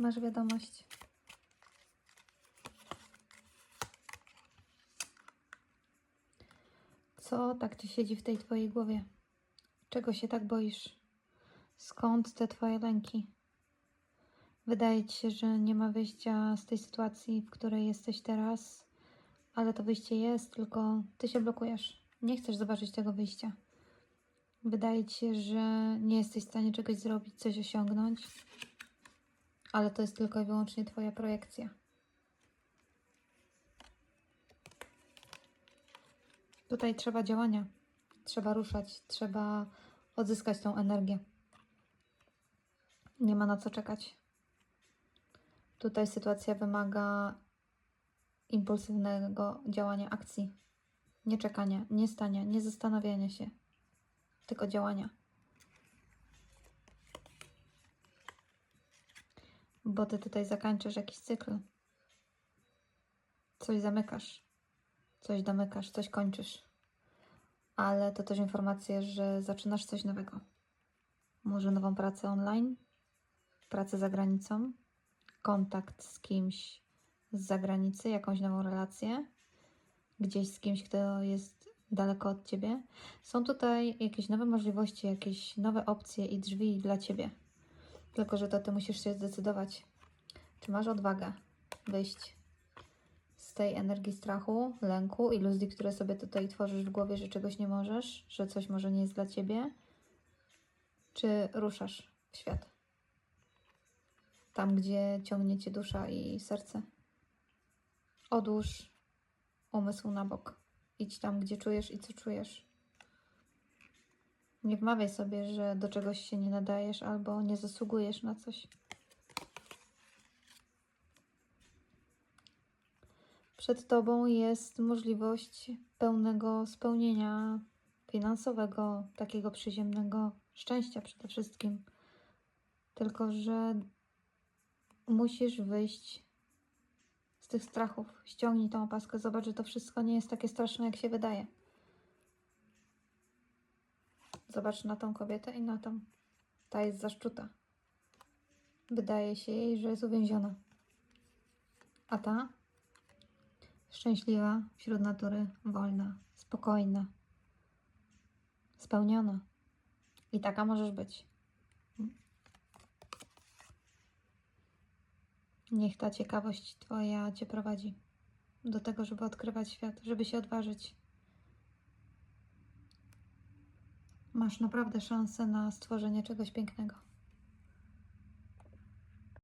Masz wiadomość. Co tak ci siedzi w tej twojej głowie? Czego się tak boisz? Skąd te twoje lęki? Wydaje ci się, że nie ma wyjścia z tej sytuacji, w której jesteś teraz, ale to wyjście jest, tylko ty się blokujesz. Nie chcesz zobaczyć tego wyjścia. Wydaje ci się, że nie jesteś w stanie czegoś zrobić, coś osiągnąć, ale to jest tylko i wyłącznie Twoja projekcja. Tutaj trzeba działania, trzeba ruszać, trzeba odzyskać tą energię. Nie ma na co czekać. Tutaj sytuacja wymaga impulsywnego działania akcji. Nie czekania, nie stania, nie zastanawiania się, tylko działania. Bo ty tutaj zakończysz jakiś cykl. Coś zamykasz, coś domykasz, coś kończysz. Ale to też informacja, że zaczynasz coś nowego. Może nową pracę online, pracę za granicą, kontakt z kimś z zagranicy, jakąś nową relację, gdzieś z kimś, kto jest daleko od ciebie. Są tutaj jakieś nowe możliwości, jakieś nowe opcje i drzwi dla ciebie. Tylko, że to ty musisz się zdecydować, czy masz odwagę wyjść z tej energii strachu, lęku, iluzji, które sobie tutaj tworzysz w głowie, że czegoś nie możesz, że coś może nie jest dla ciebie, czy ruszasz w świat. Tam, gdzie ciągnie cię dusza i serce. Odłóż umysł na bok. Idź tam, gdzie czujesz i co czujesz. Nie wmawiaj sobie, że do czegoś się nie nadajesz albo nie zasługujesz na coś. Przed tobą jest możliwość pełnego spełnienia finansowego, takiego przyziemnego szczęścia przede wszystkim. Tylko, że musisz wyjść z tych strachów. Ściągnij tą opaskę, zobacz, że to wszystko nie jest takie straszne, jak się wydaje. Zobacz na tą kobietę i na tą. Ta jest zaszczuta. Wydaje się jej, że jest uwięziona. A ta? Szczęśliwa, wśród natury, wolna, spokojna, spełniona. I taka możesz być. Niech ta ciekawość Twoja Cię prowadzi do tego, żeby odkrywać świat, żeby się odważyć. Masz naprawdę szansę na stworzenie czegoś pięknego.